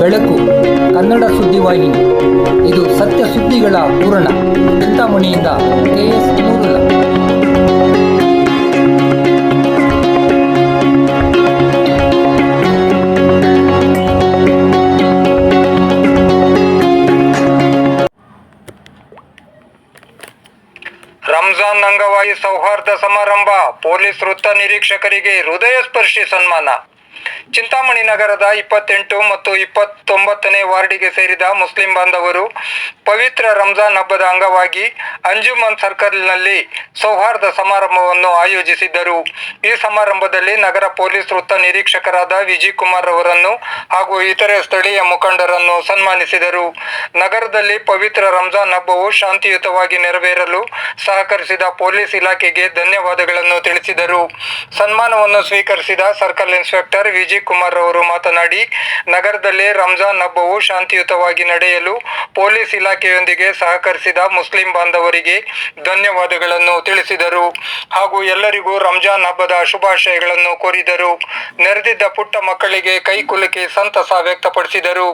ಬೆಳಕು, ಕನ್ನಡ ಸುದ್ದಿವಾಹಿನಿ ಇದು ಸತ್ಯ ಸುದ್ದಿಗಳ ಪೂರಣ ಚಿಂತಾಮಣಿಯಿಂದ ಕೆ ಎಸ್ ನೂರುಲ್ಲ ರಂಜಾನ್ ಅಂಗವಾಗಿ ಸೌಹಾರ್ದ ಸಮಾರಂಭ. ಪೊಲೀಸ್ ವೃತ್ತ ನಿರೀಕ್ಷಕರಿಗೆ ಹೃದಯ ಸ್ಪರ್ಶಿ ಸನ್ಮಾನ. ಚಿಂತಾಮಣಿ ನಗರದ ಇಪ್ಪತ್ತೆಂಟು ಮತ್ತು ಇಪ್ಪತ್ತೊಂಬತ್ತನೇ ವಾರ್ಡಿಗೆ ಸೇರಿದ ಮುಸ್ಲಿಂ ಬಾಂಧವರು ಪವಿತ್ರ ರಂಜಾನ್ ಹಬ್ಬದ ಅಂಗವಾಗಿ ಅಂಜುಮನ್ ಸರ್ಕಲ್ನಲ್ಲಿ ಸೌಹಾರ್ದ ಸಮಾರಂಭವನ್ನು ಆಯೋಜಿಸಿದ್ದರು. ಈ ಸಮಾರಂಭದಲ್ಲಿ ನಗರ ಪೊಲೀಸ್ ವೃತ್ತ ನಿರೀಕ್ಷಕರಾದ ವಿಜಯ್ ಕುಮಾರ್ ಅವರನ್ನು ಹಾಗೂ ಇತರೆ ಸ್ಥಳೀಯ ಮುಖಂಡರನ್ನು ಸನ್ಮಾನಿಸಿದರು. ನಗರದಲ್ಲಿ ಪವಿತ್ರ ರಂಜಾನ್ ಹಬ್ಬವು ಶಾಂತಿಯುತವಾಗಿ ನೆರವೇರಲು ಸಹಕರಿಸಿದ ಪೊಲೀಸ್ ಇಲಾಖೆಗೆ ಧನ್ಯವಾದಗಳನ್ನು ತಿಳಿಸಿದರು. ಸನ್ಮಾನವನ್ನು ಸ್ವೀಕರಿಸಿದ ಸರ್ಕಲ್ ಇನ್ಸ್ಪೆಕ್ಟರ್ ವಿಜಯ್ ಕುಮಾರ್ ಅವರು ಮಾತನಾಡಿ, ನಗರದಲ್ಲಿ ರಂಜಾನ್ ಹಬ್ಬವು ಶಾಂತಿಯುತವಾಗಿ ನಡೆಯಲು ಪೊಲೀಸ್ ಇಲಾಖೆಯೊಂದಿಗೆ ಸಹಕರಿಸಿದ ಮುಸ್ಲಿಂ ಬಾಂಧವರಿಗೆ ಧನ್ಯವಾದಗಳನ್ನು ತಿಳಿಸಿದರು. ಹಾಗೂ ಎಲ್ಲರಿಗೂ ರಂಜಾನ್ ಹಬ್ಬದ ಶುಭಾಶಯಗಳನ್ನು ಕೋರಿದರು. ನೆರೆದಿದ್ದ ಪುಟ್ಟ ಮಕ್ಕಳಿಗೆ ಕೈಕುಲುಕಿ ಸಂತಸ ವ್ಯಕ್ತಪಡಿಸಿದರು.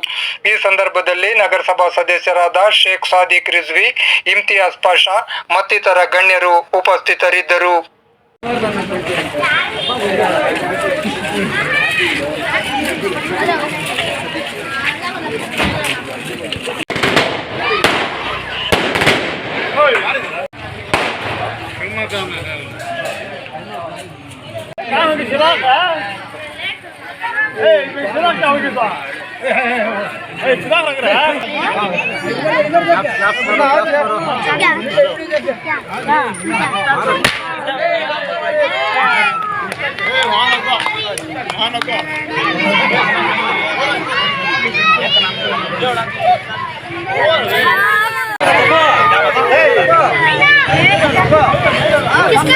ಈ ಸಂದರ್ಭದಲ್ಲಿ ನಗರಸಭಾ ಸದಸ್ಯರಾದ ಶೇಖ್ ಸಾದಿಕ್ ರಿಜ್ವಿ, ಇಮ್ತಿಯಾಜ್ ಪಾಷಾ, ಮತ್ತಿತರ ಗಣ್ಯರು ಉಪಸ್ಥಿತರಿದ್ದರು. Hey, किसके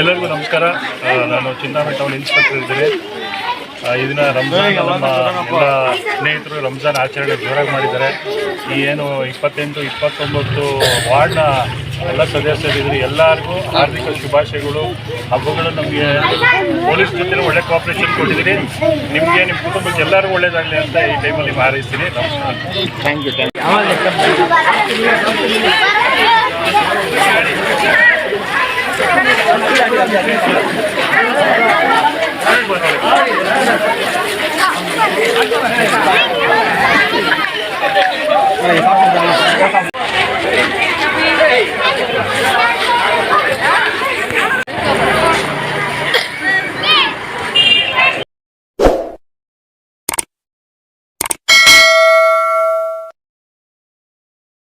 ಎಲ್ಲರಿಗೂ ನಮಸ್ಕಾರ. ನಾನು ಚಿಂತಾಮಣಿ ಟೌನ್ ಇನ್ಸ್ಪೆಕ್ಟರ್ ಇದ್ದೀನಿ. ಈ ದಿನ ರಂಜಾನ್ ನಮ್ಮ ಎಲ್ಲ ಸ್ನೇಹಿತರು ರಂಜಾನ್ ಆಚರಣೆ ಜೋರಾಗಿ ಮಾಡಿದ್ದಾರೆ. ಈ ಏನು ಇಪ್ಪತ್ತೆಂಟು, ಇಪ್ಪತ್ತೊಂಬತ್ತು ವಾರ್ಡ್ನ ಎಲ್ಲ ಸದಸ್ಯರಿದ್ದರು. ಎಲ್ಲರಿಗೂ ಹಾರ್ದಿಕ ಶುಭಾಶಯಗಳು. ಹಬ್ಬಗಳು ನಮಗೆ ಪೊಲೀಸ್ ಜೊತೆ ಒಳ್ಳೆ ಕಾಪ್ರೇಷನ್ ಕೊಟ್ಟಿದ್ದೀನಿ ನಿಮಗೆ ನಿಮ್ಮ ಕುಟುಂಬಕ್ಕೆ ಎಲ್ಲರಿಗೂ ಒಳ್ಳೇದಾಗಲಿ ಅಂತ ಈ ಟೈಮಲ್ಲಿ ಹಾರೈಸ್ತೀನಿ. ನಮಸ್ಕಾರ.